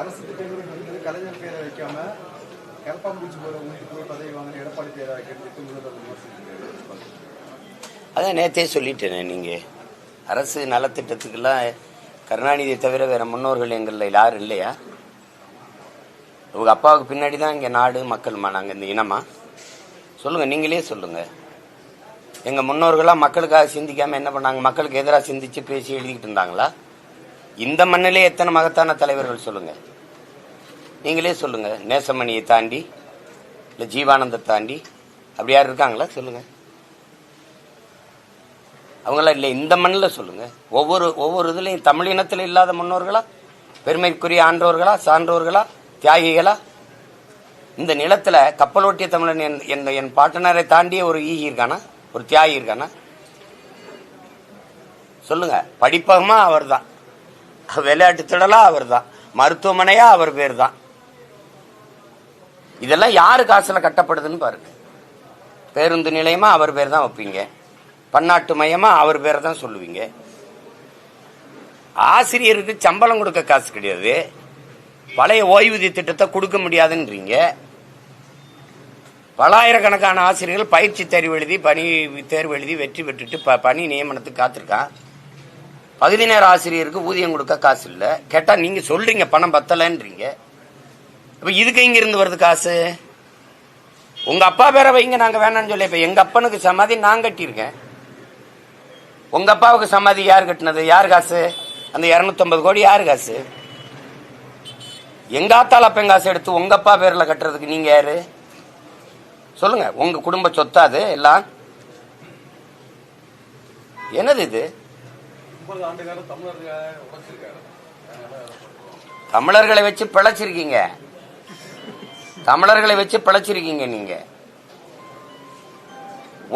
அரசு திட்டங்கள் வந்து கலைஞர் பேரை வைக்காம கரப்பாம்பூச்சி போற ஊட்டி போய் பதவி வாங்கின எடப்பாடி பேரை வைக்கிறதுக்கு முதல்வர் அதான் நேத்தே சொல்லிட்டேனே நீங்கள் அரசு நலத்திட்டத்துக்கெல்லாம் கருணாநிதியை தவிர வேற முன்னோர்கள் எங்களில் யாரும் இல்லையா? உங்க அப்பாவுக்கு பின்னாடி தான் இங்கே நாடு மக்கள்மா நாங்கள் இந்த இனமா? சொல்லுங்க நீங்களே சொல்லுங்க. எங்க முன்னோர்களாக மக்களுக்காக சிந்திக்காம என்ன பண்ணாங்க? மக்களுக்கு எதிராக சிந்திச்சு பேசி எழுதிக்கிட்டு இருந்தாங்களா? இந்த மண்ணிலே எத்தனை மகத்தான தலைவர்கள் சொல்லுங்க? நீங்களே சொல்லுங்க. நேசமணியை தாண்டி இல்லை ஜீவானந்த தாண்டி அப்படி யார் இருக்காங்களா? சொல்லுங்க. அவங்களாம் இல்லை இந்த மண்ணில் சொல்லுங்க. ஒவ்வொரு ஒவ்வொரு இதுலையும் தமிழ் இனத்தில் இல்லாத முன்னோர்களா? பெருமைக்குரிய ஆன்றோர்களா? சான்றோர்களா? தியாகிகளா? இந்த நிலத்தில் கப்பலோட்டிய தமிழன் என் என் என் பாட்டனரை தாண்டிய ஒரு ஈகி இருக்கானா? ஒரு தியாகி இருக்கானா? சொல்லுங்க. படிப்பகமா அவர் தான் விளையாட்டு திடலா அவர் தான். மருத்துவமனையா அவர் பேர் தான். இதெல்லாம் யாரு காசுல கட்டப்படுதுன்னு பாருங்க. பேருந்து நிலையமா அவர் பேர் தான் வைப்பீங்க. பன்னாட்டு மையமா அவர் பேரை தான் சொல்லுவீங்க. ஆசிரியருக்கு சம்பளம் கொடுக்க காசு கிடையாது. பழைய ஓய்வூதிய திட்டத்தை கொடுக்க முடியாதுன்றீங்க. பலாயிரக்கணக்கான ஆசிரியர்கள் பயிற்சி தேர்வு எழுதி பணி தேர்வு எழுதி வெற்றி பெற்றுட்டு ப- பணி நியமனத்துக்கு காத்திருக்கான். பகுதி நேர ஆசிரியருக்கு ஊதியம் கொடுக்க காசு இல்லை. கேட்டால் நீங்கள் சொல்கிறீங்க பணம் பத்தலைன்றீங்க. இப்போ இதுக்கு எங்க இருந்து வருது காசு? உங்கள் அப்பா பேரை வைங்க நாங்கள் வேணாம்னு சொல்லி இப்போ எங்கள் அப்பனுக்கு சமாதி நான் கட்டியிருக்கேன். உங்கள் அப்பாவுக்கு சமாதி யார் கட்டினது? யார் காசு? அந்த 250 கோடி யார் காசு? எங்கள் ஆத்தால அப்பன் காசு எடுத்து உங்கள் அப்பா பேரில் கட்டுறதுக்கு நீங்கள் யார்? சொல்லுங்கள் உங்கள் குடும்ப சொத்தாது எல்லாம்? என்னது இது? ஆண்டு காலம் தமிழர்கள் உழைச்சிருக்காரு தமிழர்களை வச்சு பிழைச்சிருக்கீங்க. தமிழர்களை வச்சு பிழைச்சிருக்கீங்க நீங்க.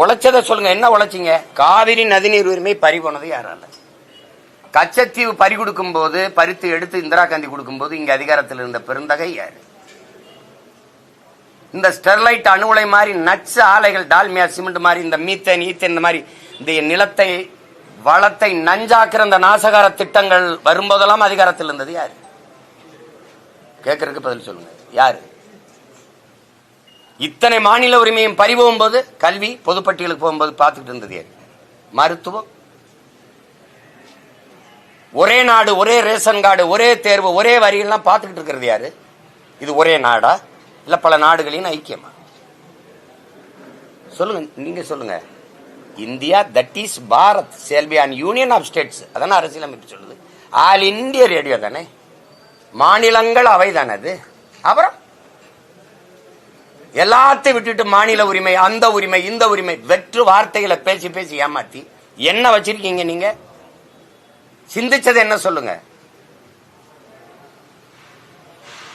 உழைச்சதை சொல்லுங்க என்ன உழைச்சீங்க? காவிரி நதிநீர் உரிமை பறி போனது யாரால? கச்சத்தீவு பறி கொடுக்கும் போது பறித்து எடுத்து இந்திரா காந்தி கொடுக்கும் போது இங்க அதிகாரத்தில் இருந்த பெருந்தகை யாரு? இந்த ஸ்டெர்லைட் அணு உலை மாதிரி நச்சு ஆலைகள் டால்மியா சிமெண்ட் மாதிரி இந்த மீத்தன் ஈத்தன் இந்த மாதிரி இந்த நிலத்தை வளத்தை நஞ்சாக்குற அந்த நாசகார திட்டங்கள் வரும்போதெல்லாம் அதிகாரத்தில் இருந்தது யாரு? கேட்கறதுக்கு பதில் சொல்லுங்க. யாரு? இத்தனை மாநில உரிமையும் பறிபோகும் போது கல்வி பொதுப்பட்டியலுக்கு போகும்போது பார்த்துக்கிட்டு இருந்தது யாரு? மருத்துவம். ஒரே நாடு ஒரே ரேஷன் கார்டு ஒரே தேர்வு ஒரே வரியெல்லாம் பார்த்துக்கிட்டு இருக்கிறது யாரு? இது ஒரே நாடா? இல்ல பல நாடுகளின் ஐக்கியமா? சொல்லுங்க நீங்க சொல்லுங்க. India that is Bharat. Shall be and union of states அதானே அரசியலமைப்பு சொல்லுது. ஆல் இந்திய ரேடியோ தானே? மாநிலங்கள் அவை தானே அது? அப்புறம்? எல்லாத்தையும் விட்டுட்டு மாநில உரிமை அந்த உரிமை இந்த உரிமை வெற்று வார்த்தைகளை பேசி பேசி ஏமாத்தி என்ன வச்சிருக்கீங்க நீங்க? சிந்திச்சது என்ன சொல்லுங்க?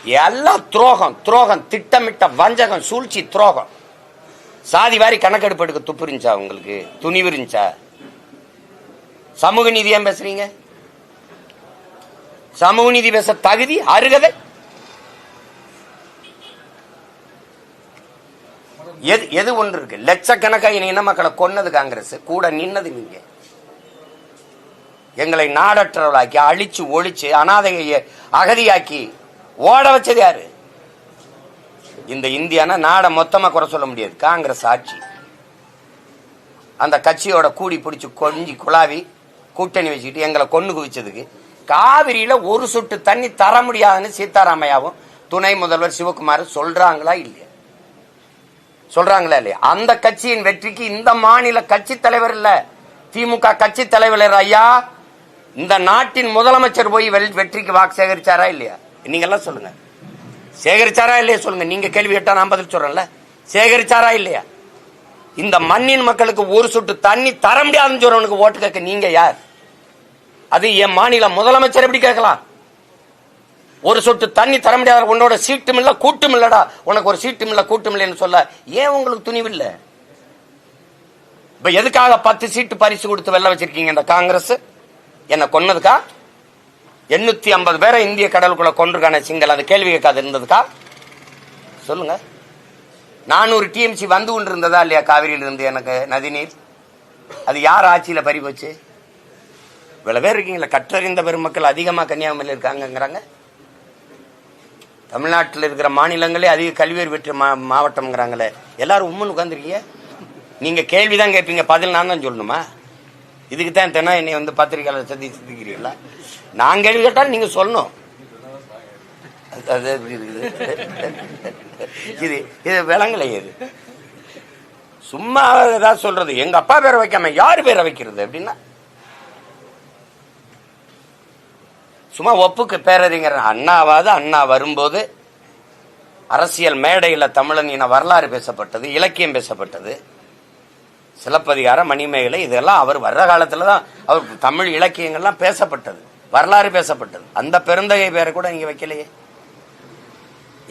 எல்லாம் துரோகம் துரோகம் திட்டமிட்ட வஞ்சகம் சூழ்ச்சி துரோகம். சாதி வாரி கணக்கெடுப்பு எடுக்க துப்பு இருந்துச்சா உங்களுக்கு? துணிவு இருந்துச்சா? சமூக நீதி ஏன் பேசுறீங்க? சமூக நீதி பேச தகுதி அருகதை? எது எது ஒன்று இருக்கு? லட்சக்கணக்காக இன மக்களை கொன்னது காங்கிரஸ்? கூட நின்னது நீங்க. எங்களை நாடற்றவர்களாக்கி அழிச்சு ஒழிச்சு அனாதையை அகதியாக்கி ஓட வச்சது யாரு? இந்த இந்தியானா நாடை மொத்தமா குறை சொல்ல முடியாது. காங்கிரஸ் ஆட்சி. அந்த கட்சியோட கூடி பிடிச்சி கொஞ்சி குழாவி கூட்டணி வச்சுக்கிட்டு எங்களை கொண்டு குவிச்சதுக்கு காவிரியில ஒரு சொட்டு தண்ணி தர முடியாதுன்னு சீதாராமையாவும் துணை முதல்வர் சிவகுமார் சொல்றாங்களா இல்லையா? சொல்றாங்களா இல்லையா? அந்த கட்சியின் வெற்றிக்கு இந்த மாநில கட்சி தலைவர் இல்ல. திமுக கட்சி தலைவர் ஐயா இந்த நாட்டின் முதலமைச்சர் போய் வெற்றிக்கு வாக்கு சேகரிச்சாரா இல்லையா? நீங்க எல்லாம் சொல்லுங்க. சேகரிச்சாரா இல்லையா சொல்லுங்க. நீங்க கேள்வி கேட்டா நான் பதில் சொல்றேன்ல. சேகரிச்சாரா இல்லையா? இந்த மண்ணின் மக்களுக்கு ஒரு சொட்டு தண்ணி தர முடியாதுன்னு சொல்றவனுக்கு ஓட்டு கேட்க நீங்க யார்? அது என் மாநில முதலமைச்சர் எப்படி கேட்கலாம்? ஒரு சொட்டு தண்ணி தர முடியாத உன்னோட சீட்டும் இல்லை கூட்டும் இல்லடா. உனக்கு ஒரு சீட்டும் இல்லை கூட்டும் இல்லைன்னு சொல்ல ஏன் உங்களுக்கு துணிவில்லை இப்ப எதுக்காக பத்து சீட்டு பரிசு கொடுத்து வெளில வச்சிருக்கீங்க இந்த காங்கிரஸ்? என்ன கொன்னதுக்கா? எண்ணூத்தி ஐம்பது பேரை இந்திய கடலுக்குள்ள கொண்டிருக்கான சிங்கள். அது கேள்வி கேட்காது இருந்ததுக்கா? சொல்லுங்க. நானூறு டிஎம்சி வந்து கொண்டு இருந்ததா இல்லையா காவிரியில் இருந்து எனக்கு நதிநீர்? அது யார் ஆட்சியில் பறி போச்சு? இவ்வளோ பேர் இருக்கீங்களா கற்றறிந்த பெருமக்கள் அதிகமாக கன்னியாகுமரியில் இருக்காங்கங்கிறாங்க. தமிழ்நாட்டில் இருக்கிற மாநிலங்களே அதிக கல்வியர் பெற்ற மா மாவட்டம்ங்கிறாங்களே. எல்லாரும் உம்முன்னு உட்காந்துருக்கீங்க நீங்க கேள்விதான் கேட்பீங்க பதில் நான் தான் சொல்லணுமா? இதுக்கு தான் தினம் என்னை வந்து பத்திரிகையாளர் சந்தி சிந்திக்கிறீங்களா நான் கேள்வி கேட்டாலும் நீங்க சொல்லணும். அது- அது எப்படி இருக்குது? இது இது விளங்கலை இது. சும்மா ஏதாவது சொல்றது. எங்க அப்பா பேரை வைக்காம யாரு பேரை வைக்கிறது அப்படின்னா? சும்மா ஒப்புக்கு பேரறிஞர் அண்ணாவாது அண்ணா வரும்போது அரசியல் மேடையில் தமிழன் இன வரலாறு பேசப்பட்டது இலக்கியம் பேசப்பட்டது. சிலப்பதிகாரம் மணிமேகலை இதெல்லாம் அவர் வர்ற காலத்துல தான் அவர் தமிழ் இலக்கியங்கள்லாம் பேசப்பட்டது. வரலாறு பேசப்பட்டது. அந்த பெருந்தகை பேரை கூட நீங்க வைக்கலையே.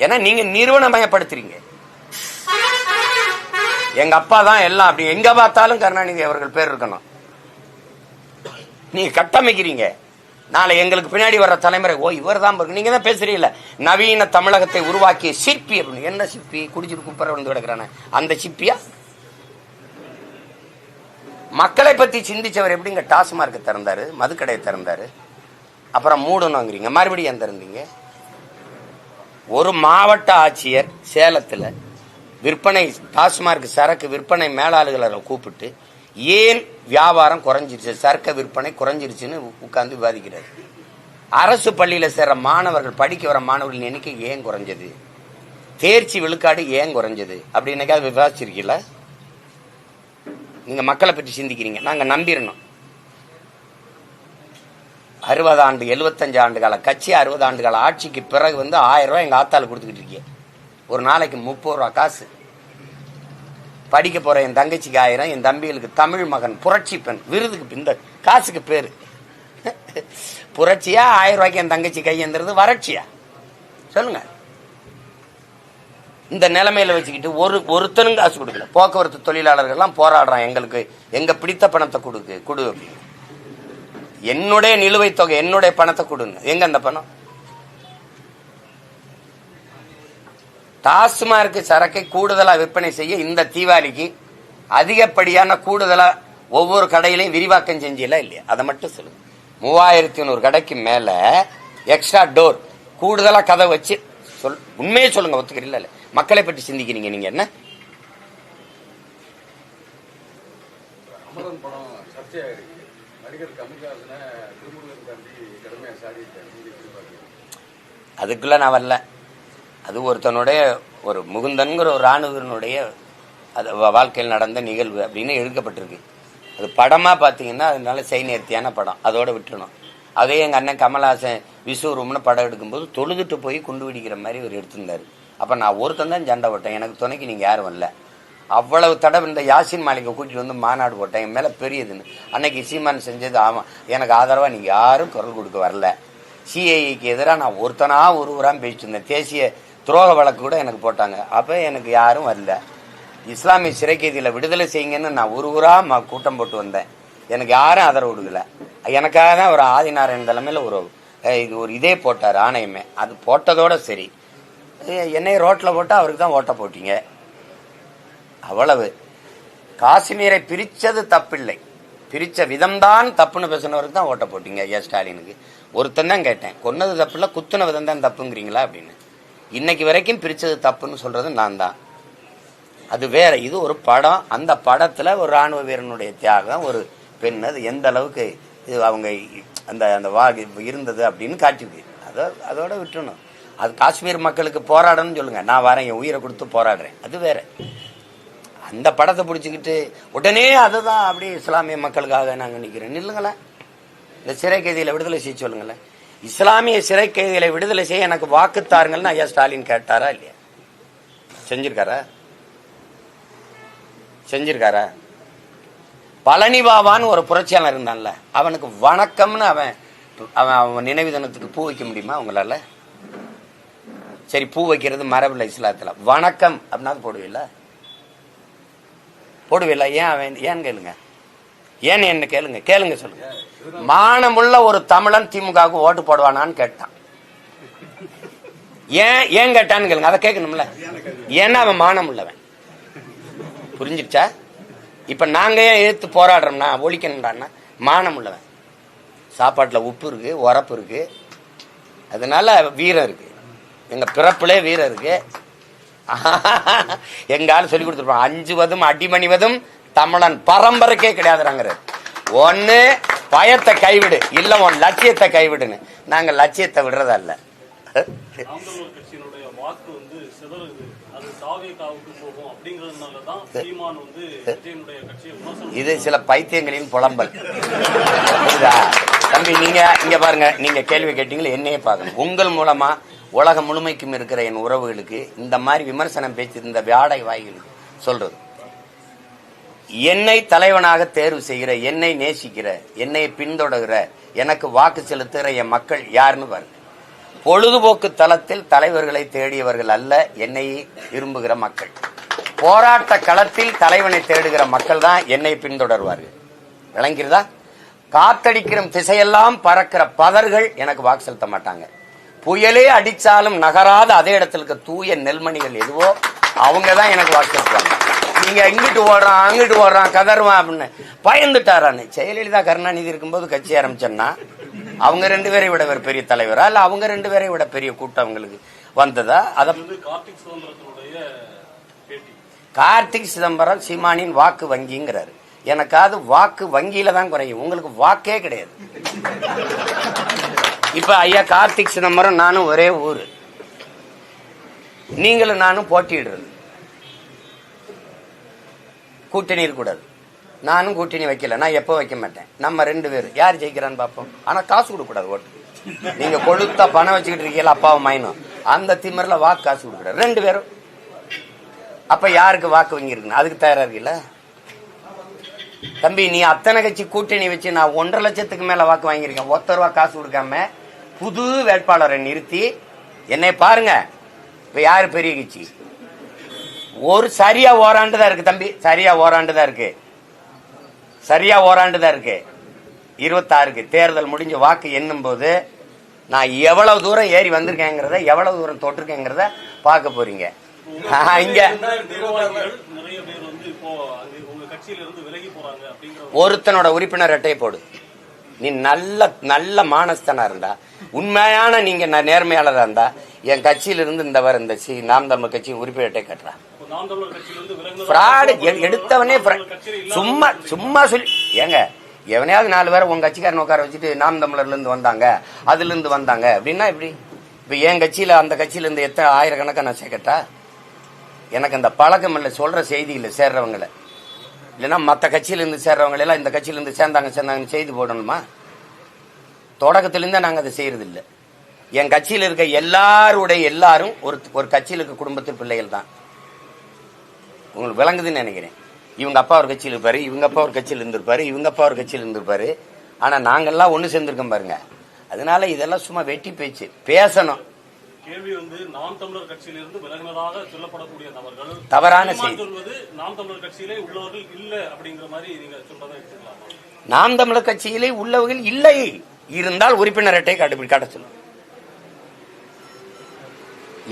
ஏன்னா நீங்க நிறுவனமயப்படுத்துறீங்க. எங்க அப்பா தான் எல்லாம் அப்படி. எங்க பார்த்தாலும் கருணாநிதி அவர்கள் பேர் இருக்கணும். நீங்க கட்டமைக்கிறீங்க. நாளை எங்களுக்கு பின்னாடி வர்ற தலைமுறை ஓ இவர் தான் நீங்க தான் பேசுறீங்கல்ல. நவீன தமிழகத்தை உருவாக்கிய சிற்பி அப்படின்னு. என்ன சிற்பி? குடிச்சிட்டு குப்பரை வந்து கிடக்குறானே. அந்த சிப்பியா மக்களை பத்தி சிந்திச்சவர் எப்படிங்க டாஸ்மார்க் திறந்தாரு? மதுக்கடையை திறந்தாரு. அப்புறம் மூடணுங்கிறீங்க மறுபடியும் திறந்தீங்க? ஒரு மாவட்ட ஆட்சியர் சேலத்துல விற்பனை டாஸ்மார்க் சரக்கு விற்பனை மேலாளர்களை கூப்பிட்டு ஏன் வியாபாரம் குறைஞ்சிருச்சு? சரக்கு விற்பனை குறைஞ்சிருச்சுன்னு உட்கார்ந்து விவாதிக்கிறார். அரசு பள்ளியில் சேர்ற மாணவர்கள் படிக்க வர மாணவர்களின் எண்ணிக்கை ஏன் குறைஞ்சது? தேர்ச்சி விழுக்காடு ஏன் குறைஞ்சது? அப்படின்னாக்கா விவாதிச்சிருக்கீங்களா? நீங்க மக்களை பற்றி சிந்திக்கிறீங்க. நாங்க நம்பிடணும் அறுபது ஆண்டு எழுபத்தஞ்சு ஆண்டு கால கட்சி அறுபது ஆண்டு கால ஆட்சிக்கு பிறகு வந்து ஆயிரம் ரூபாய் எங்க ஆத்தால கொடுத்துக்கிட்டு இருக்கீங்க. ஒரு நாளைக்கு முப்பது ரூபா காசு. படிக்க போற என் தங்கச்சிக்கு ஆயிரம் என் தம்பிகளுக்கு தமிழ் மகன் புரட்சி பெண் விருதுக்கு இந்த காசுக்கு பேர். புரட்சியா ஆயிரம் ரூபாய்க்கு என் தங்கச்சி கையெந்திரது வறட்சியா? சொல்லுங்க. இந்த நிலைமையில வச்சுக்கிட்டு ஒரு ஒருத்தனும் காசு கொடுக்கல. போக்குவரத்து தொழிலாளர்கள்லாம் போராடுறான் எங்களுக்கு. எங்க பிடித்த பணத்தை கொடுக்கு கொடு என்னுடைய நிலுவைத் தொகை என்னுடைய பணத்தை கொடுங்க. எங்க அந்த பணம்? டாஸ்மார்க்கு சரக்கை கூடுதலா விற்பனை செய்ய இந்த தீபாவளிக்கு அதிகப்படியான கூடுதலா ஒவ்வொரு கடையிலையும் விரிவாக்கம் செஞ்சீங்களா இல்லையா? அதை மட்டும் சொல்லுங்க. மூவாயிரத்தி நூறு கடைக்கு மேல எக்ஸ்ட்ரா டோர் கூடுதலா கதை வச்சு சொல் உண்மையே சொல்லுங்க ஒத்துக்கிறீங்களா இல்லை மக்களை பற்றி சிந்திக்கிறீங்க நீங்க என்ன? அதுக்குள்ள நான் வரல. அது ஒருத்தனுடைய ஒரு முகுந்தன்கிற ஒரு ராணுவனுடைய அது வாழ்க்கையில் நடந்த நிகழ்வு அப்படின்னு எழுதப்பட்டிருக்கு அது படமா பார்த்தீங்கன்னா அதனால செய் நேர்த்தியான படம். அதோட விட்டுறணும். அதே எங்க அண்ணன் கமல்ஹாசன் விஸ்வரூம்னு படம் எடுக்கும்போது தொழுதுட்டு போய் குண்டு வெடிக்கிற மாதிரி ஒரு எடுத்திருந்தாரு. அப்போ நான் ஒருத்தன் தான் சண்டை போட்டேன். எனக்கு துணைக்கு நீங்கள் யாரும் வரல. அவ்வளவு தடவை இந்த யாசின் மாளிகை கூட்டிட்டு வந்து மாநாடு போட்டேன். என் மேலே பெரியதுன்னு. அன்னைக்கு சீமான் செஞ்சது ஆமாம் எனக்கு ஆதரவாக நீங்கள் யாரும் குரல் கொடுக்க வரல. சிஐக்கு எதிராக நான் ஒருத்தனா ஒருவராக பேசிட்டு இருந்தேன். தேசிய துரோக வழக்கு கூட எனக்கு போட்டாங்க. அப்போ எனக்கு யாரும் வரல. இஸ்லாமிய சிறைக்கைதியில் விடுதலை செய்யுங்கன்னு நான் ஒரு ஊராக ம- கூட்டம் போட்டு வந்தேன். எனக்கு யாரும் ஆதரவு கொடுக்கல. எனக்காக தான் ஒரு ஆதிநாராயணன் தலைமையில் ஒரு இது ஒரு இதே போட்டார் ஆணையமே. அது போட்டதோட சரி. என்னை ரோட்டில் போட்டு அவருக்கு தான் ஓட்ட போட்டீங்க. அவ்வளவு. காஷ்மீரை பிரித்தது தப்பில்லை. பிரித்த விதம்தான் தப்புன்னு பேசினவருக்கு தான் ஓட்ட போட்டீங்க ஏ ஸ்டாலினுக்கு. ஒருத்தன் தான் கேட்டேன் கொன்னது தப்பில்ல குத்துன விதம் தான் தப்புங்கிறீங்களா? அப்படின்னு. இன்னைக்கு வரைக்கும் பிரித்தது தப்புன்னு சொல்கிறது நான் தான். அது வேற இது ஒரு படம். அந்த படத்தில் ஒரு ராணுவ வீரனுடைய தியாகம் ஒரு பெண் அது எந்த அளவுக்கு இது அவங்க அந்த அந்த வா இருந்தது அப்படின்னு காட்டிருக்கு அதை அதோட விட்டுணும் அது காஷ்மீர் மக்களுக்கு போராடணும்னு சொல்லுங்க. நான் வரேன் என் உயிரை கொடுத்து போராடுறேன். அது வேற. அந்த படத்தை பிடிச்சிக்கிட்டு உடனே அதுதான் அப்படி இஸ்லாமிய மக்களுக்காக நாங்கள் நிற்கிறோம் நில்லுங்களேன். இந்த சிறை கைதியில் விடுதலை செய்ய சொல்லுங்களேன். இஸ்லாமிய சிறை கைதிகளை விடுதலை செய்ய எனக்கு வாக்கு தாருங்கள்னு ஐயா ஸ்டாலின் கேட்டாரா இல்லையா? செஞ்சிருக்காரா? செஞ்சிருக்காரா? பழனி பாபான்னு ஒரு புரட்சியாளர் இருந்தான்ல. அவனுக்கு வணக்கம்னு அவன் அவன் அவன் நினைவு தினத்துக்கு பூ வைக்க முடியுமா உங்களால்? சரி பூ வைக்கிறது மரபில்லை இஸ்லாத்தில். வணக்கம் அப்படின்னா போடுவீல்ல? போடுவீல்ல? ஏன் அவன் ஏன் கேளுங்க? ஏன் என்ன கேளுங்க? கேளுங்க சொல்லுங்க. மானமுள்ள ஒரு தமிழன் திமுகவுக்கு ஓட்டு போடுவானான்னு கேட்டான். ஏன் ஏன் கேட்டான்னு கேளுங்க. அதை கேட்கணும்ல. ஏன்னா அவன் மானம் உள்ளவன் புரிஞ்சிருச்சா? இப்ப நாங்க ஏன் எதிர்த்து போராடுறோம்னா ஒழிக்கணும்டான்னா மானம் உள்ளவன் சாப்பாட்டில் உப்பு இருக்கு உரப்பு இருக்கு. அதனால வீரம் இருக்கு. எங்க பிறப்பிலே வீரருக்கு எங்க ஆள் சொல்லி கொடுத்துருப்பான் அஞ்சுவதும் அடிமணிவதும் தமிழன் பரம்பரைக்கே கிடையாதுறாங்கிறது ஒண்ணு பயத்தை கைவிடு. இல்ல உன் லட்சியத்தை கைவிடுன்னு. நாங்க லட்சியத்தை விடுறதா இல்ல இது சில பைத்தியங்களின் புலம்பல். புரியுதா? தம்பி நீங்க இங்க பாருங்க. நீங்க கேள்வி கேட்டீங்களா? என்னையே பார்க்கணும். உங்கள் மூலமா உலகம் முழுமைக்கும் இருக்கிற என் உறவுகளுக்கு இந்த மாதிரி விமர்சனம் பேச்சு இந்த வியாடை வாய்களுக்கு சொல்றது. என்னை தலைவனாக தேர்வு செய்கிற என்னை நேசிக்கிற என்னை பின்தொடர்கிற எனக்கு வாக்கு செலுத்துகிற என் மக்கள் யாருன்னு பாருங்க. பொழுதுபோக்கு தளத்தில் தலைவர்களை தேடியவர்கள் அல்ல என்னை விரும்புகிற மக்கள். போராட்ட களத்தில் தலைவனை தேடுகிற மக்கள் தான் என்னை பின்தொடர்வார்கள். விளங்கிறதா காத்தடிக்கிற திசையெல்லாம் பறக்கிற பதர்கள் எனக்கு வாக்கு செலுத்த மாட்டாங்க. புயலே அடிச்சாலும் நகராத அதே இடத்துல இருக்க தூய நெல்மணிகள் எதுவோ அவங்க தான் எனக்கு செலுத்துவாங்க நீங்க இங்கிட்டு ஓடுறான் அங்கிட்டு ஓடுறான் கதறுவான் அப்படின்னு பயந்துட்டாரான்னு. ஜெயலலிதா கருணாநிதி இருக்கும்போது கட்சி ஆரம்பிச்சேன்னா அவங்க ரெண்டு பேரை விட ஒரு பெரிய தலைவரா? இல்ல அவங்க ரெண்டு பேரை விட பெரிய கூட்டம் அவங்களுக்கு வந்ததா? அத கார்த்திக் சிதம்பரம் சீமானின் வாக்கு வங்கிங்கிறாரு. எனக்காவது வாக்கு வங்கியில தான் குறையும். உங்களுக்கு வாக்கே கிடையாது. இப்ப ஐயா கார்த்திக் சிதம்பரம் நானும் ஒரே ஊர். நீங்களும் நானும் போட்டியிடுறது. கூட்டணி இருக்கக்கூடாது. நானும் கூட்டணி வைக்கல. நான் எப்போ வைக்க மாட்டேன். நம்ம ரெண்டு பேர். யார் ஜெயிக்கிறான்னு பார்ப்போம். ஆனா காசு கொடுக்கக்கூடாது ஓட்டு. நீங்க கொழுத்தா பணம் வச்சுக்கிட்டு இருக்கீங்களா அப்பாவும் மைனும் அந்த திமிரில வாக்கு காசு கொடுக்கக்கூடாது. ரெண்டு பேரும். அப்ப யாருக்கு வாக்கு வங்கி இருக்குன்னு? அதுக்கு தயாரா இருக்குல்ல தம்பி நீ அத்தனை கட்சி கூட்டணி வச்சு நான் ஒன்றரை லட்சத்துக்கு மேல வாக்கு வாங்கியிருக்கேன். ஒத்த ரூபா காசு கொடுக்காம புது வேட்பாளரை நிறுத்தி என்னை பாருங்க. இப்ப யாரு பெரிய கட்சி? ஒரு சரியா ஓராண்டு தான் இருக்கு தம்பி. சரியா ஓராண்டு தான் இருக்கு. சரியா ஓராண்டு தான் இருக்கு. இருபத்தாறுக்கு தேர்தல் முடிஞ்ச வாக்கு எண்ணும் போது நான் எவ்வளவு தூரம் ஏறி வந்திருக்கேங்கிறத எவ்வளவு தூரம் தொட்டிருக்கேங்கிறத பார்க்க போறீங்க. ஆஹா, இங்க ஒருத்தனோட உறுப்பினர் அட்டையை போடு. நீ நல்ல நல்ல மானஸ்தனா இருந்தா உண்மையான நீங்க ந- நேர்மையாளரா இருந்தா என் கட்சியில இருந்து இந்த வர இந்த சி நாம் தமிழ் கட்சி உறுப்பினர் அட்டை கட்டுறா. இப்போ நாம் தமிழர் கட்சியில இருந்து விலகினதா ஃப்ராடு. எடுத்தவனே சும்மா சும்மா சொல்லி ஏங்க எவனையாவது நாலு பேரை உங்க கட்சிக்காரன் உட்கார வச்சுட்டு நாம் தமிழர்ல இருந்து வந்தாங்க அதுல இருந்து வந்தாங்க அப்படின்னா எப்படி? இப்ப என் கட்சியில அந்த கட்சியில இருந்து எத்தனை ஆயிரக்கணக்கா நான் சேர்க்கட்டா? எனக்கு அந்த பழக்கம் இல்லை சொல்ற செய்திகளை சேர்றவங்கள. இல்லைன்னா மற்ற கட்சியில இருந்து சேர்றவங்க எல்லாம் இந்த கட்சியில இருந்து சேர்ந்தாங்க சேர்ந்தாங்கன்னு செய்தி போடணுமா? தொடக்கத்திலிருந்தே நாங்க அதை செய்யறது இல்லை என் கட்சியில இருக்க எல்லாருடைய எல்லாரும் ஒரு ஒரு கட்சியில் இருக்க குடும்பத்து பிள்ளைகள் தான் உங்களுக்கு விளங்குதுன்னு நினைக்கிறேன். இவங்க அப்பா ஒரு கட்சியில் இருப்பாரு இவங்க அப்பா ஒரு கட்சியில் இருந்திருப்பாரு இவங்க அப்பா ஒரு கட்சியில் இருந்திருப்பாரு. ஆனா நாங்கெல்லாம் ஒண்ணு சேர்ந்திருக்கோம் பாருங்க. அதனால இதெல்லாம் சும்மா வெட்டி பேச்சு. பேசணும். கேள்வி வந்து நாம் தமிழர் கட்சியில இருந்து விலகினதாக சொல்லப்படக்கூடிய நபர்கள் தவறான செய்தி. நாம் தமிழர் கட்சியிலே உள்ளவர்கள் இல்ல அப்படிங்கிற மாதிரி நீங்க சொல்றதை எடுத்துக்கலாமா? நாம் தமிழர் கட்சியிலே உள்ளவர்கள் இல்லை. இருந்தால் உறுப்பினர் அட்டை கண்டுபிடி காட்ட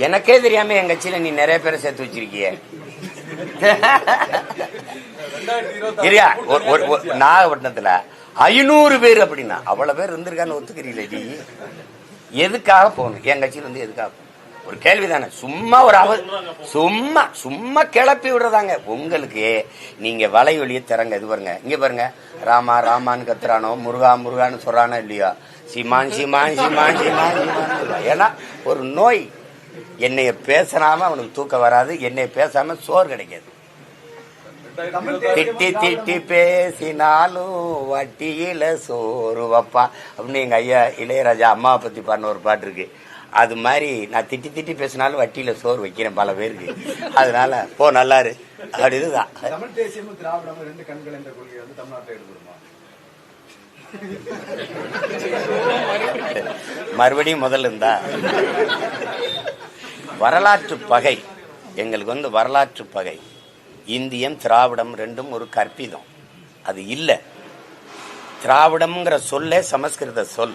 எனக்கே தெரியாம என் கட்சியில நீ நிறைய பேரை சேர்த்து வச்சிருக்கிய. சரியா நாகப்பட்டினத்துல ஐநூறு பேர் அப்படின்னா அவ்வளவு பேர் இருந்திருக்கான்னு ஒத்துக்கிறீங்களே எதுக்காக போகணும்? என் கட்சியில வந்து எதுக்காக போகணும்? ஒரு கேள்விதானே? சும்மா ஒரு அவ சும்மா சும்மா கிளப்பி விடுறதாங்க. உங்களுக்கு நீங்க வலைவழிய திறங்க. இது பாருங்க. இங்க பாருங்க. ராமா ராமான்னு கத்துறானோ? முருகா முருகான்னு சொல்றானோ இல்லையா? சிமான் சிமான் சிமான் சிமான் சீமான் ஏன்னா ஒரு நோய் என்னைய பேசினாம அவனுக்கு தூக்கம் வராது. என்னைய பேசாம சோறு கிடைக்காது. தமிழ் திட்டி திட்டி பேசினாலும் வட்டியில சோறு வப்பா அப்படின்னு எங்க ஐயா இளையராஜா அம்மாவை பத்தி பாடின ஒரு பாட்டு இருக்கு. அது மாதிரி நான் திட்டி திட்டி பேசினாலும் வட்டியில சோறு வைக்கிறேன் பல பேருக்கு. அதனால போ நல்லாரு. அப்படி இதுதான். தமிழ் தேசியமும் திராவிடமும் ரெண்டு கண்கள் என்ற கொள்கை வந்து தமிழ்நாட்டில் எடுபடுமா மறுபடியும் முதல்ல இருந்தா வரலாற்று பகை. எங்களுக்கு வந்து வரலாற்று பகை. இந்தியம் திராவிடம் ரெண்டும் ஒரு கற்பிதம். அது இல்லை. திராவிடம்ங்கிற சொல்லே சமஸ்கிருத சொல்.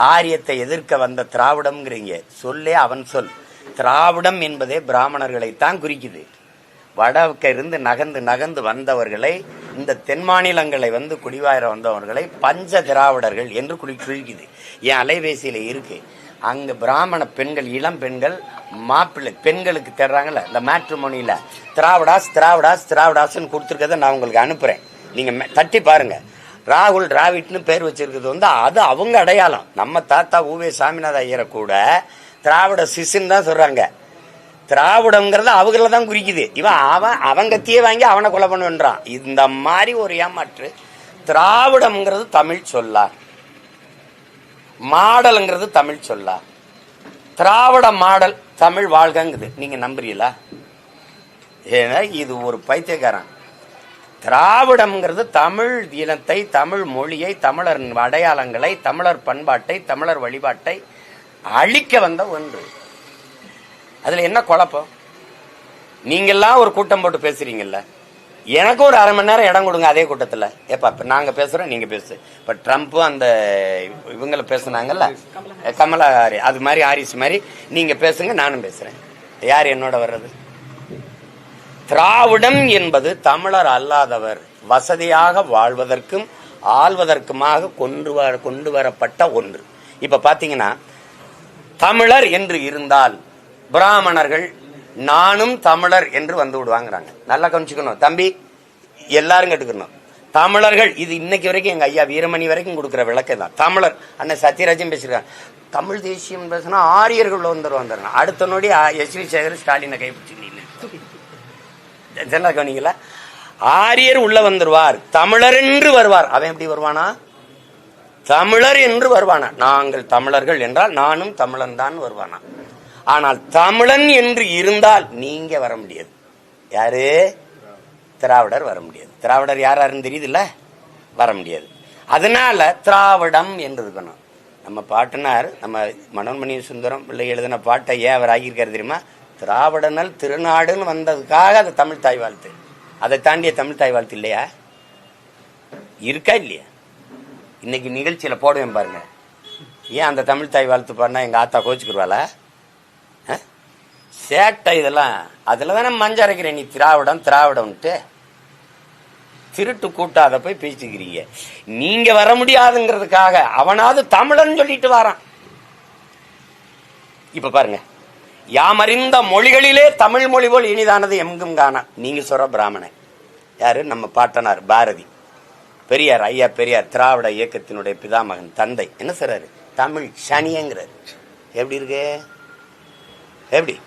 ஆரியத்தை எதிர்க்க வந்த திராவிடம்ங்கிறீங்க. சொல்லே அவன் சொல். திராவிடம் என்பதே பிராமணர்களைத்தான் குறிக்குது. வடக்கிருந்து நகர்ந்து நகர்ந்து வந்தவர்களை இந்த தென் மாநிலங்களை வந்து குடிவாயிர வந்தவர்களை பஞ்ச திராவிடர்கள் என்று குறி குறிக்குது. என் அலைபேசியில் இருக்கு. அங்கே பிராமண பெண்கள் இளம் பெண்கள் மாப்பிள்ளை பெண்களுக்கு தர்றாங்கல்ல இந்த மேட்ரிமோனியில் திராவிடாஸ் திராவிடாஸ் திராவிடாஸ்ன்னு கொடுத்துருக்கதை நான் உங்களுக்கு அனுப்புகிறேன் நீங்கள் மெ- தட்டி பாருங்கள் ராகுல் டிராவிட்னு பேர் வச்சிருக்கிறது வந்து அது அவங்க அடையாளம். நம்ம தாத்தா ஊவே சாமிநாத ஐயரை கூட திராவிட சிசுன்னு தான் சொல்கிறாங்க திராவிடங்கிறது அவங்கள தான் குறிக்குது. இவன் அவன் அவன் கத்தியே வாங்கி அவனை கொலை பண்ணுன்றான் இந்த மாதிரி ஒரு ஏமாற்று திராவிடம்ங்கிறது தமிழ் சொல்லா. மாடலுங்கிறது தமிழ் சொல்லா. திராவிட மாடல் தமிழ் வாழ்கங்குது நீங்கள் நம்புறீங்களா? ஏன்னா இது ஒரு பைத்தியக்காரன். திராவிடம்ங்கிறது தமிழ் இனத்தை தமிழ் மொழியை தமிழர் அடையாளங்களை தமிழர் பண்பாட்டை தமிழர் வழிபாட்டை அழிக்க வந்த ஒன்று. அதுல என்ன குழப்பம்? நீங்கெல்லாம் ஒரு கூட்டம் போட்டு பேசுறீங்கல்ல. எனக்கு ஒரு அரை மணி நேரம் இடம் கொடுங்க அதே கூட்டத்தில். ஏப்பா இப்போ நாங்கள் பேசுகிறோம் நீங்கள் பேசு. இப்போ ட்ரம்ப்பும் அந்த இவங்கள பேசுனாங்கல்ல கமலா ஹாரி அது மாதிரி ஹாரிஸ் மாதிரி நீங்கள் பேசுங்க நானும் பேசுகிறேன் யார் என்னோட வர்றது? திராவிடம் என்பது தமிழர் அல்லாதவர். வசதியாக வாழ்வதற்கும் ஆள்வதற்குமாக கொண்டு வர கொண்டு வரப்பட்ட ஒன்று. இப்போ பார்த்தீங்கன்னா தமிழர் என்று இருந்தால் பிராமணர்கள் நானும் தமிழர் என்று வந்து விடுவாங்கிறாங்க. நல்லா கவனிச்சுக்கணும். தம்பி எல்லாரும் கேட்டுக்கணும். தமிழர்கள் இது இன்னைக்கு வரைக்கும் எங்கள் ஐயா வீரமணி வரைக்கும் கொடுக்குற விளக்கம் தான். தமிழர் அண்ணன் சத்யராஜன் பேசியிருக்காங்க தமிழ் தேசியம் பேசினா ஆரியர்கள் வந்துடும் வந்துடுறாங்க அடுத்த நொடி ஆ- எஸ் வி சேகர் ஸ்டாலினை கைப்பிடிச்சு நின்னு. இதெல்லாம் கவனிங்களா ஆரியர் உள்ள வந்துருவார். தமிழர் என்று வருவார். அவன் எப்படி வருவானா? தமிழர் என்று வருவானா? நாங்கள் தமிழர்கள் என்றால் நானும் தமிழன் தான் வருவானா? ஆனால் தமிழன் என்று இருந்தால் நீங்க வர முடியாது. யாரு? திராவிடர் வர முடியாது. திராவிடர் யார் யாருன்னு தெரியுதுல்ல? வர முடியாது. அதனால திராவிடம் என்று இருக்கணும். நம்ம பாட்டுனார் நம்ம மனோன்மணி சுந்தரம் பிள்ளை எழுதின பாட்டை ஏன் அவர் ஆகியிருக்காரு தெரியுமா? திராவிடனல் திருநாடுன்னு வந்ததுக்காக அது தமிழ் தாய் வாழ்த்து. அதை தாண்டிய தமிழ் தாய் வாழ்த்து இல்லையா? இருக்கா இல்லையா? இன்னைக்கு நிகழ்ச்சியில் போடுவேன் பாருங்க. ஏன் அந்த தமிழ் தாய் வாழ்த்து பாடினா எங்கள் ஆத்தா கோச்சுக்குருவாளா? சேட்டை இதெல்லாம். அதில் தானே மஞ்சள் அரைக்கிறேன் நீ திராவிடம் திராவிடம்ட்டு திருட்டு கூட்டாத போய் பேசிக்கிறீங்க. நீங்க வர முடியாதுங்கிறதுக்காக அவனாவது தமிழன் சொல்லிட்டு வரான். இப்ப பாருங்க. யாமறிந்த மொழிகளிலே தமிழ் மொழி போல் இனிதானது எங்கும் காணா. நீங்க சொல்ற பிராமணன் யாரு? நம்ம பாட்டனார் பாரதி. பெரியார் ஐயா பெரியார் திராவிட இயக்கத்தினுடைய பிதாமகன் தந்தை. என்ன சொல்றாரு? தமிழ் சனியங்கிறாரு. எப்படி இருக்கு? எப்படி?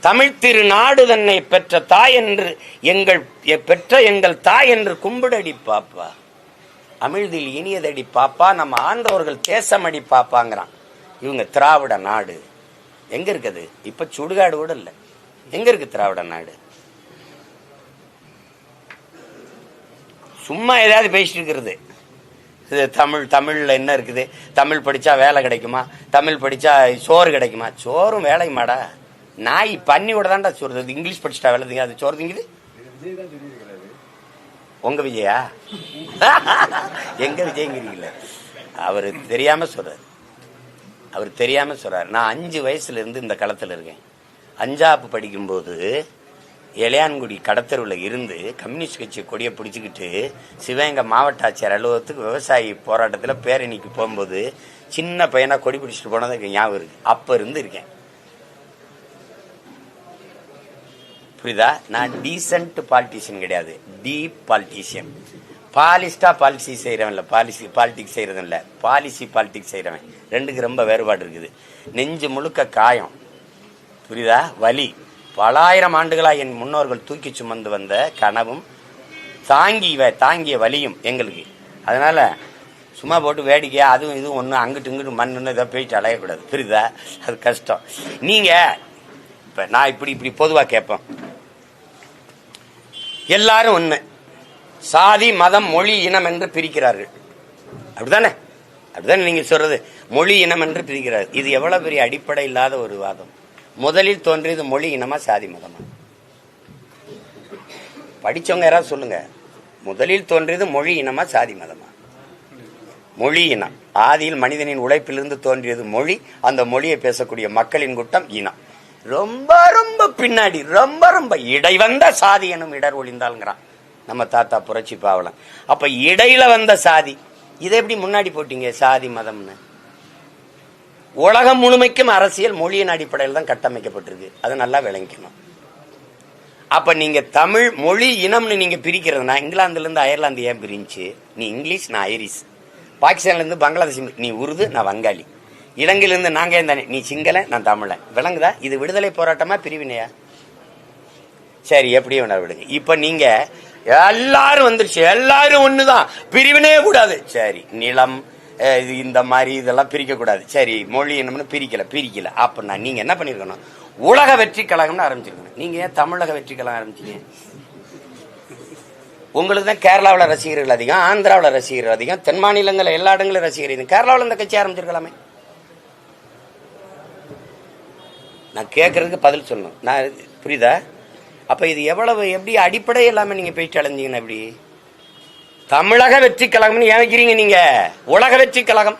தமிழ் திருநாடு தன்னை பெற்ற தாய் என்று எங்கள் பெற்ற எங்கள் தாய் என்று கும்பிடடி பாப்பா. அமிழ்தில் இனியதடி பாப்பா. நம்ம ஆண்டவர்கள் தேசமடி பாப்பாங்கிறான். இவங்க திராவிட நாடு. எங்க இருக்குது? இப்ப சுடுகாடு கூட இல்ல. எங்க இருக்கு திராவிட நாடு? சும்மா ஏதாவது பேசிட்டு இருக்கிறது. இது தமிழ் தமிழ்ல என்ன இருக்குது? தமிழ் படிச்சா வேலை கிடைக்குமா? தமிழ் படிச்சா சோறு கிடைக்குமா? சோறும் வேலைக்குமாடா. நாய் பண்ணியோட தான்டா சோறு இங்கிலீஷ் படிச்சுட்டா வேலை அது சோறு திங்குது? உங்க விஜயா? எங்க விஜய்ங்கிறீங்கள? அவர் தெரியாம சொல்றாரு. அவர் தெரியாமல் சொல்கிறார் நான் அஞ்சு வயசுலேருந்து இந்த களத்தில் இருக்கேன். அஞ்சாப்பு படிக்கும்போது இளையான்குடி கடத்தருவில் இருந்து கம்யூனிஸ்ட் கட்சி கொடியை பிடிச்சிக்கிட்டு சிவகங்கை மாவட்ட ஆட்சியர் அலுவலகத்துக்கு விவசாயி போராட்டத்தில் பேரணிக்கு போகும்போது சின்ன பையனாக கொடி பிடிச்சிட்டு போனது எனக்கு ஞாபகம் இருக்கு. அப்போ இருந்து இருக்கேன். புரியுதா? நான் டீசன்ட் பாலிட்டிஷியன் கிடையாது. டீப் பாலிட்டிஷியன் பாலிஸ்டா பாலிசி செய்கிறவன் இல்லை பாலிசி பாலிடிக்ஸ் செய்கிறது இல்லை பாலிசி பாலிடிக்ஸ் செய்கிறவன் ரெண்டுக்கு ரொம்ப வேறுபாடு இருக்குது. நெஞ்சு முழுக்க காயம். புரியுதா? வலி. பலாயிரம் ஆண்டுகளாக என் முன்னோர்கள் தூக்கி சுமந்து வந்த கனவும் தாங்கி தாங்கிய வலியும் எங்களுக்கு. அதனால் சும்மா போட்டு வேடிக்கையாக அதுவும் இதுவும் ஒன்று அங்கிட்டு இங்கிட்டு மண்ணுன்னு இதை போயிட்டு அலையக்கூடாது. புரியுதா? அது கஷ்டம். நீங்கள் இப்போ நான் இப்படி இப்படி பொதுவாக கேட்பேன் எல்லாரும் ஒன்று சாதி மதம் மொழி இனம் என்று பிரிக்கிறார்கள். அப்படிதானே அப்படிதானே நீங்க சொல்றது? மொழி இனம் என்று பிரிக்கிறார் இது எவ்வளவு பெரிய அடிப்படை இல்லாத ஒரு வாதம். முதலில் தோன்றியது மொழி இனமா சாதி மதமா? படிச்சவங்க யாராவது சொல்லுங்க. முதலில் தோன்றியது மொழி இனமா சாதி மதமா? மொழி இனம். ஆதியில் மனிதனின் உழைப்பிலிருந்து தோன்றியது மொழி அந்த மொழியை பேசக்கூடிய மக்களின் கூட்டம் இனம். ரொம்ப ரொம்ப பின்னாடி ரொம்ப ரொம்ப இடை வந்த சாதி எனும் இடர் ஒளிந்தாள்ங்கிறான். நம்ம தாத்தா புரட்சி பாவலம் அப்ப இடையில வந்த சாதி இதை எப்படி முன்னாடி போட்டீங்க சாதி மதம்னு? உலகம் முழுமைக்கும் அரசியல் மொழியின் அடிப்படையில் தான் கட்டமைக்கப்பட்டிருக்கு. அதை நல்லா விளங்கிக்கணும். அப்ப நீங்க தமிழ் மொழி இனம்னு நீங்க பிரிக்கிறதுனா இங்கிலாந்துல இருந்து அயர்லாந்து ஏன் பிரிஞ்சு? நீ இங்கிலீஷ் நான் ஐரிஷ். பாகிஸ்தான்ல இருந்து பங்களாதேஷ் நீ உருது நான் வங்காளி. இலங்கையில இருந்து நாங்க ஏன் தானே? நீ சிங்கள நான் தமிழன். விளங்குதா? இது விடுதலை போராட்டமா பிரிவினையா? சரி எப்படியும் விடுங்க இப்ப நீங்க எல்லாரும் வந்துருச்சு. எல்லாரும் ஒண்ணுதான். பிரிவினே கூடாது. சரி நிலம் இது இந்த மாதிரி இதெல்லாம் பிரிக்க கூடாது. சரி மொழி என்னம்னு பிரிக்கல பிரிக்கல. அப்படின்னா நீங்க என்ன பண்ணிருக்கணும்? உலக வெற்றி கழகம்னு ஆரம்பிச்சிருக்கணும். நீங்க ஏன் தமிழக வெற்றி கழகம் ஆரம்பிச்சீங்க? உங்களுக்கு தான் கேரளாவில் ரசிகர்கள் அதிகம் ஆந்திராவில் ரசிகர்கள் அதிகம் தென் மாநிலங்களில் எல்லா இடங்களும் ரசிகர்கள் கேரளாவில் இந்த கட்சி ஆரம்பிச்சிருக்கலாமே. நான் கேட்கறதுக்கு பதில் சொல்லணும். நான் புரியுதா? அப்ப இது எவ்வளவு எப்படி அடிப்படை இல்லாம நீங்க பேச்சு அலைஞ்சீங்கன்னா எப்படி? தமிழக வெற்றி கழகம்னு ஏன் வைக்கிறீங்க நீங்க. உலக வெற்றி கழகம்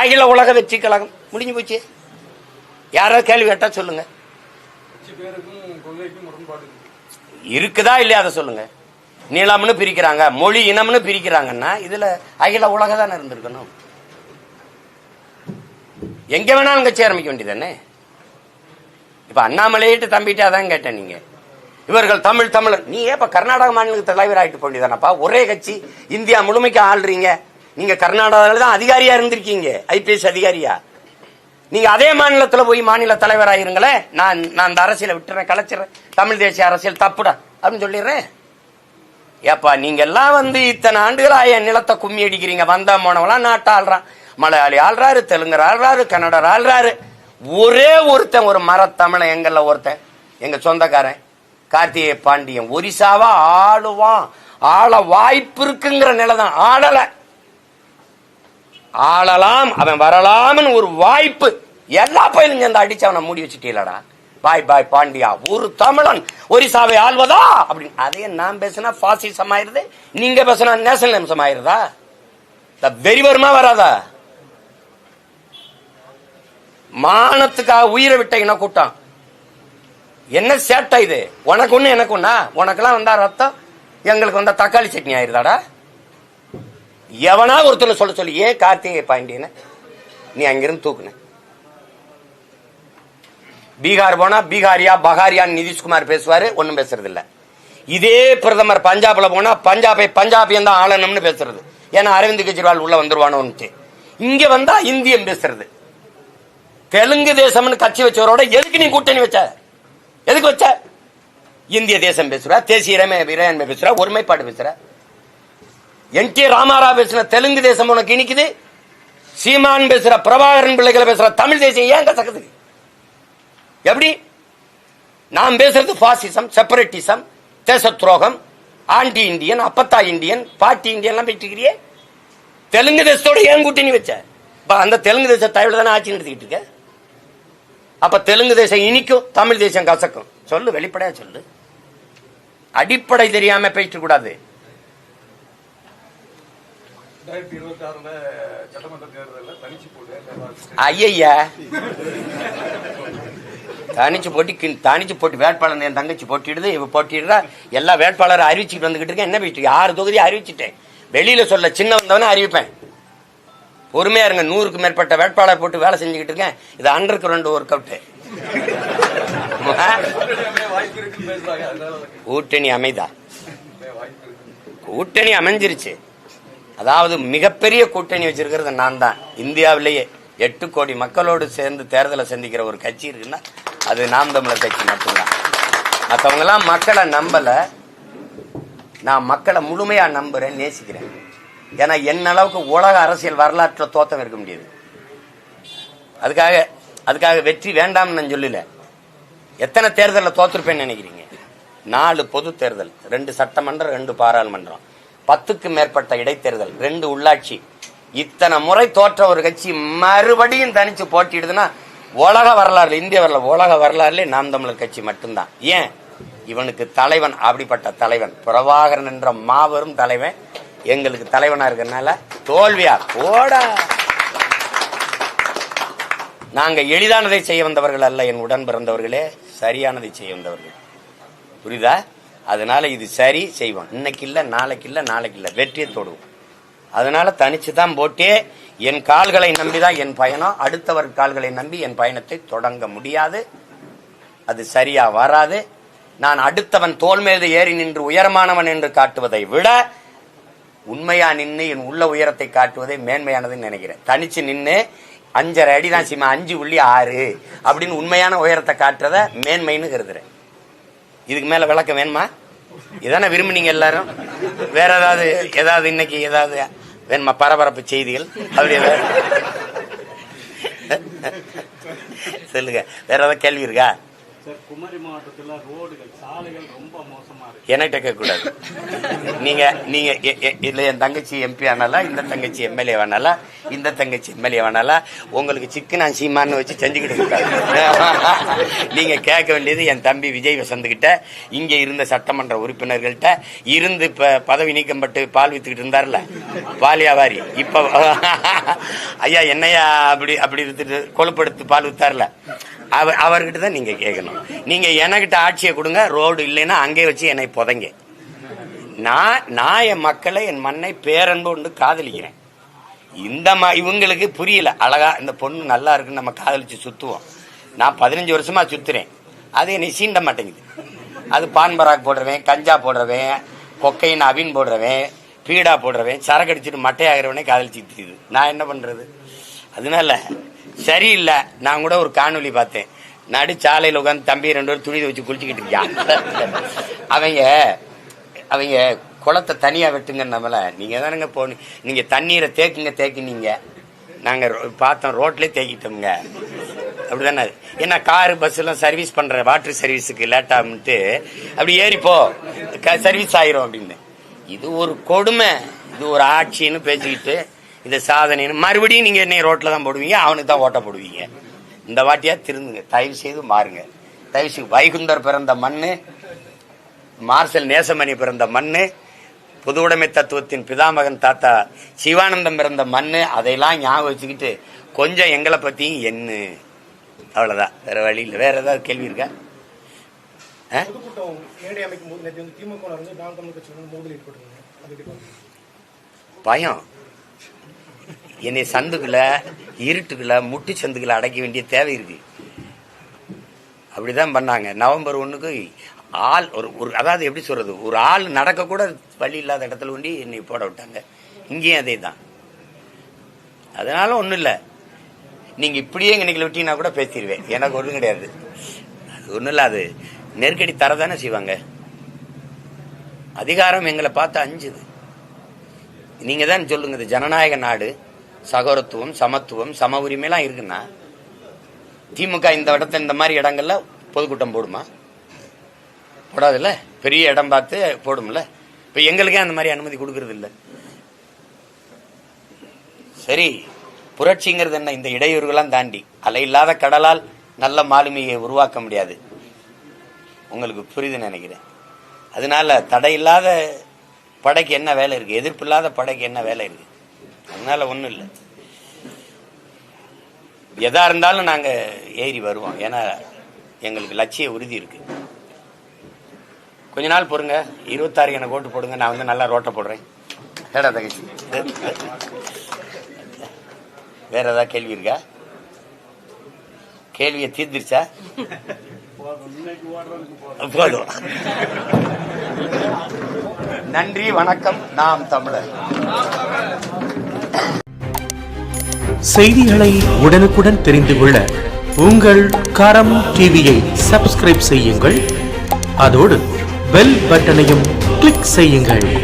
அகில உலக வெற்றி கழகம் முடிஞ்சு போச்சு. யாராவது கேள்வி கேட்டா சொல்லுங்க. இருக்குதா இல்லையா அதை சொல்லுங்க. நீளம்னு பிரிக்கிறாங்க மொழி இனம்னு பிரிக்கிறாங்கன்னா இதுல அகில உலக தானே இருந்திருக்கணும். எங்க வேணாலும் கட்சி ஆரம்பிக்க வேண்டியதானே இப்ப அண்ணாமலையிட்டு தம்பிட்டு அதான் கேட்டேன் நீங்க. இவர்கள் தமிழ் தமிழர். நீ ஏப்ப கர்நாடக மாநிலத்துக்கு தலைவர் ஆகிட்டு போண்டியதானப்பா ஒரே கட்சி. இந்தியா முழுமைக்கு ஆள்றீங்க. நீங்க கர்நாடகாவில் தான் அதிகாரியா இருந்திருக்கீங்க. ஐபிஎஸ் அதிகாரியா? நீங்க அதே மாநிலத்துல போய் மாநில தலைவராக தலைவராயிருங்களேன் நான் நான் அந்த அரசியலை விட்டுறேன் கலைச்சிடறேன் தமிழ் தேசிய அரசியல் தப்புடா. அப்படின்னு சொல்லிடுறேன். ஏப்பா நீங்க எல்லாம் வந்து இத்தனை ஆண்டுகளாக என் நிலத்தை கும்மி அடிக்கிறீங்க. வந்த போனவெல்லாம் நாட்டை ஆள்றான். மலையாளி ஆள்றாரு தெலுங்கர் ஆள்றாரு கன்னடர் ஆள்றாரு. ஒரே ஒருத்தன் ஒரு மரத்தமிழன் எங்கள்ல ஒருத்தன். எங்க சொந்தக்காரன். கார்த்திகேய பாண்டியன் ஒரிசாவா ஆளுவான். ஆள வாய்ப்பு இருக்குங்கிற நிலை தான் ஆளல. ஆளலாம் அவன் வரலாம்னு ஒரு வாய்ப்பு. எல்லா பயிலும் சேர்ந்து அடிச்சு அவனை மூடி வச்சுட்டீங்களடா பாய் பாய் பாண்டியா ஒரு தமிழன் ஒரிசாவை ஆள்வதா? அப்படின்னு. அதே நான் பேசினா பாசிசம் ஆயிருது. நீங்க பேசினா நேஷனல் அம்சம் ஆயிருதா? இந்த வெறி வருமா வராதா? மானத்துக்காக உயிரை விட்ட இன கூட்டம். என்ன சேட்டை இது? உனக்கு ஒண்ணு எனக்கு ஒண்ணா? உனக்கெல்லாம் வந்தா ரத்தம்? எங்களுக்கு வந்தா தக்காளி சட்னி ஆயிருதாடா? எவனா ஒருத்தர் சொல்ல சொல்லி. ஏன் கார்த்திகை பாண்டியன? நீ அங்கிருந்து தூக்குன. பீகார் போனா பீகாரியா பகாரியான்னு நிதிஷ்குமார் பேசுவாரு ஒன்றும் பேசுறது இல்ல இதே பிரதமர் பஞ்சாப்ல போனா பஞ்சாபை பஞ்சாபியன் தான் ஆளணும்னு பேசுறது. ஏன்னா அரவிந்த் கெஜ்ரிவால் உள்ள வந்துருவானோன்னு இங்க வந்தா இந்தியம் பேசுறது. தெலுங்கு தேசம்னு கட்சி வச்சவரோட எதுக்கு நீ கூட்டணி வச்ச? எதுக்கு வச்ச? இந்திய தேசம் பேசுற தேசிய இறைமை இறையாண்மை பேசுற ஒருமைப்பாடு பேசுற. என் டி ராமாராவ் பேசுற தெலுங்கு தேசம் உனக்கு இனிக்குது. சீமான் பேசுற பிரபாகரன் பிள்ளைகளை பேசுற தமிழ் தேசியம் ஏன் கசக்குது எப்படி? நாம் பேசுறது பாசிசம் செப்பரேட்டிசம் தேச துரோகம் ஆண்டி இந்தியன் அப்பத்தா இந்தியன் பாட்டி இந்தியன் எல்லாம் பேசிட்டு தெலுங்கு தேசத்தோட ஏன் கூட்டணி வச்ச? அந்த தெலுங்கு தேச தயவுல தானே ஆட்சி நடத்திக்கிட்டு இருக்க? அப்ப தெலுங்கு தேசம் இனிக்கும் தமிழ் தேசம் கசக்கும். சொல்லு வெளிப்படையா சொல்லு. அடிப்படை தெரியாம பேசிட்டு கூடாது. ஐயா தனிச்சு போட்டி தனிச்சு போட்டு வேட்பாளர் என் தங்கச்சி போட்டிடுது இவ போட்டிடுறா. எல்லா வேட்பாளரும் அறிவிச்சுட்டு வந்துகிட்டு இருக்கேன். என்ன பேசிட்டு? ஆறு தொகுதி அறிவிச்சிட்டேன். வெளியில சொல்ல சின்ன வந்தவனே அறிவிப்பேன். பொறுமையா இருங்க. நூறுக்கு மேற்பட்ட வேட்பாளர் போட்டு வேலை செஞ்சுக்கிட்டு இருக்கேன். இது அண்டருக்கு ரெண்டு ஒர்க் அவுட் கூட்டணி அமைதா? கூட்டணி அமைஞ்சிருச்சு. அதாவது மிகப்பெரிய கூட்டணி வச்சிருக்கிறது நான் தான். இந்தியாவிலேயே எட்டு கோடி மக்களோடு சேர்ந்து தேர்தலை சந்திக்கிற ஒரு கட்சி இருக்குன்னா அது நாம் தமிழர் கட்சி மட்டும்தான். மற்றவங்க எல்லாம் மக்களை நம்பல. நான் மக்களை முழுமையா நம்புறேன் நேசிக்கிறேன். ஏன்னா என்ன அளவுக்கு உலக அரசியல் வரலாற்றில் தோத்தம் இருக்க முடியாது. அதுக்காக அதுக்காக வெற்றி வேண்டாம்னு நான் சொல்லல. எத்தனை தேர்தலில் தோத்துருப்பேன்னு நினைக்கிறீங்க? நாலு பொது தேர்தல் ரெண்டு சட்டமன்றம் ரெண்டு பாராளுமன்றம். பத்துக்கு மேற்பட்ட இடைத்தேர்தல் ரெண்டு உள்ளாட்சி. இத்தனை முறை தோற்ற ஒரு கட்சி மறுபடியும் தனிச்சு போட்டிடுதுன்னா உலக வரலாறு இந்திய வரலாறு உலக வரலாறுல நாம் தமிழர் கட்சி மட்டும்தான். ஏன்? இவனுக்கு தலைவன் அப்படிப்பட்ட தலைவன். பிரபாகரன் என்ற மாபெரும் தலைவன் எங்களுக்கு தலைவனா இருக்கிறனால தோல்வியா? போடா. நாங்க எளிதானதை செய்ய வந்தவர்கள் அல்ல என் உடன் பிறந்தவர்களே சரியானதை செய்ய வந்தவர்கள். புரியுதா? அதனால இது சரி செய்வோம். இன்னைக்கு இல்ல நாளைக்கு இல்ல நாளைக்கு இல்ல வெற்றியை தொடுவோம். அதனால தனிச்சு தான் போட்டே என் கால்களை நம்பிதான் என் பயணம். அடுத்தவர் கால்களை நம்பி என் பயணத்தை தொடங்க முடியாது. அது சரியா வராது. நான் அடுத்தவன் தோல் மீது ஏறி நின்று உயரமானவன் என்று காட்டுவதை விட உண்மையா நின்று என் உள்ள உயரத்தை காட்டுவதே மேன்மையானதுன்னு நினைக்கிறேன். தனிச்சு நின்று அஞ்சரை அடி தான் சீமா அஞ்சு புள்ளி ஆறு அப்படின்னு உண்மையான உயரத்தை காட்டுறத மேன்மைன்னு கருதுறேன். இதுக்கு மேல விளக்கம் வேணுமா? இதானே விரும்புனீங்க எல்லாரும்? வேற ஏதாவது ஏதாவது இன்னைக்கு ஏதாவது வேணுமா? பரபரப்பு செய்திகள்? அப்படி சொல்லுங்க. வேற ஏதாவது கேள்வி இருக்கா? சார் குமரி மாவட்டத்துல ரோடுகள் சாலைகள் ரொம்ப மோசமா இருக்கு. என்கிட்ட கேட்க கூடாது நீங்க நீங்க எ- எ- இல்ல என் தங்கச்சி எம்பி ஆனாலா இந்த தங்கச்சி எம்எல்ஏ வேணாலா இந்த தங்கச்சி எம்எல்ஏ வேணாலா உங்களுக்கு சிக்கனா சீமான்னு வச்சு செஞ்சுக்கிட்டு இருக்காரு. நீங்கள் கேட்க வேண்டியது என் தம்பி விஜய் வசந்துக்கிட்ட இங்கே இருந்த சட்டமன்ற உறுப்பினர்கள்ட்ட இருந்து இப்போ பதவி நீக்கம் பட்டு பால் விற்றுக்கிட்டு இருந்தார்ல பால் வியாபாரி இப்ப ஐயா என்னையா அப்படி அப்படி வித்துட்டு கொழுப்படுத்து பால் வித்தார்ல அவர் அவர்கிட்ட தான் நீங்கள் கேட்கணும். நீங்க எனக்கிட்ட ஆட்சியை கொடுங்க ரோடு இல்லைன்னா அங்கே வச்சு என்னை புதைங்க. நான் நான் என் மக்களை என் மண்ணை பேரன்பு ஒன்று காதலிக்கிறேன். இந்த ம இவங்களுக்கு புரியல. அழகா இந்த பொண்ணு நல்லா இருக்குன்னு நம்ம காதலிச்சு சுத்துவோம். நான் பதினஞ்சு வருஷமா சுத்துறேன். அது என்னை சீண்ட மாட்டேங்குது. அது பான் பராக் போடுறவன் கஞ்சா போடுறவன் கொக்கையின் அவின் போடுறவன் பீடா போடுறவன் சரக்கு அடிச்சுட்டு மட்டையாகிறவனே காதலிச்சு தெரியுது நான் என்ன பண்றது? அதனால சரியில்லை. நான் கூட ஒரு காணொலி பார்த்தேன். நடு சாலையில் உட்காந்து தம்பி ரெண்டு பேரும் துணி வச்சு குளிச்சுக்கிட்டு இருக்கான் அவங்க அவங்க குளத்தை தனியாக வெட்டுங்க நம்மள நீங்கள் தானுங்க போகணும் நீங்கள் தண்ணீரை தேக்குங்க தேக்கினீங்க. நாங்கள் ரோ- பார்த்தோம் ரோட்லேயே தேக்கிட்டோம்ங்க. அப்படிதானே? தானே ஏன்னா காரு பஸ் எல்லாம் சர்வீஸ் பண்ற வாட்டர் சர்வீஸுக்கு லேட் ஆகும்ட்டு அப்படி ஏறிப்போ சர்வீஸ் ஆயிரும் அப்படின்னு. இது ஒரு கொடுமை. இது ஒரு ஆட்சின்னு பேசிக்கிட்டு இது சாதனைன்னு மறுபடியும் நீங்க என்னை ரோட்ல தான் போடுவீங்க அவனுக்கு தான் ஓட்ட போடுவீங்க. இந்த வாட்டியா திருந்துங்க. தயவு செய்து மாறுங்க. தயவு செய்து வைகுந்தர் பிறந்த மண்ணு மார்சல் நேசமணி பிறந்த மண்ணு பொது உடைமை தத்துவத்தின் பிதாமகன் தாத்தா சிவானந்தம் பிறந்த மண்ணு அதையெல்லாம் ஞாபகம் வச்சுக்கிட்டு கொஞ்சம் எங்களை பத்தியும் என்ன அவ்வளவுதான். வேற வழி இல்லை. வேற ஏதாவது கேள்வி இருக்கா? பயம். என்னை சந்துக்குள்ள இருட்டுக்குள்ளே முட்டு சந்துக்குள்ள அடைக்க வேண்டிய தேவை இருக்கு. அப்படிதான் பண்ணாங்க. நவம்பர் ஒண்ணுக்கு ஆள் ஒரு ஒரு அதாவது எப்படி சொல்றது? ஒரு ஆள் நடக்க கூட வழி இல்லாத இடத்துல ஒண்டி என்னை போட விட்டாங்க. இங்கேயும் அதே தான் அதனால ஒன்றும் இல்லை. நீங்க இப்படியே இன்னைக்கு விட்டீங்கன்னா கூட பேசிடுவேன். எனக்கு ஒன்றும் கிடையாது. அது ஒன்றும் இல்லை அது நெருக்கடி தரதானே செய்வாங்க. அதிகாரம் எங்களை பார்த்து அஞ்சுது. நீங்க தான் சொல்லுங்க இது ஜனநாயக நாடு சகோரத்துவம் சமத்துவம் சம உரிமைலாம் இருக்குன்னா திமுக இந்த இடத்துல இந்த மாதிரி இடங்கள்ல பொதுக்கூட்டம் போடுமா? போடாதுல்ல? பெரிய இடம் பார்த்து போடும்ல? இப்ப எங்களுக்கே அந்த மாதிரி அனுமதி கொடுக்கறது இல்லை சரி புரட்சிங்கிறது என்ன? இந்த இடையூறுகள்லாம் தாண்டி. அலை இல்லாத கடலால் நல்ல மாலுமியை உருவாக்க முடியாது. உங்களுக்கு புரியுது நினைக்கிறேன். அதனால தடையில்லாத படைக்கு என்ன வேலை இருக்கு? எதிர்ப்பு இல்லாத படைக்கு என்ன வேலை இருக்கு? அதனால ஒன்றும் இல்லை. எதா இருந்தாலும் நாங்கள் ஏறி வருவோம். ஏன்னா எங்களுக்கு லட்சிய உறுதி இருக்கு. கொஞ்ச நாள் பொறுங்க. இருபத்தாறு எனக்கு ஓட்டு போடுங்க. நான் வந்து நல்லா ரோட்டை போடுறேன். ஏடா தகச்சி வேற ஏதாவது கேள்வி இருக்கா? கேள்வியை தீர்ந்துருச்சா போதும். நன்றி வணக்கம். நாம் தமிழர். செய்திகளை உடனுக்குடன் தெரிந்து கொள்ள உங்கள் கரம் டிவியை சப்ஸ்கிரைப் செய்யுங்கள். அதோடு பெல் பட்டனையும் கிளிக் செய்யுங்கள்.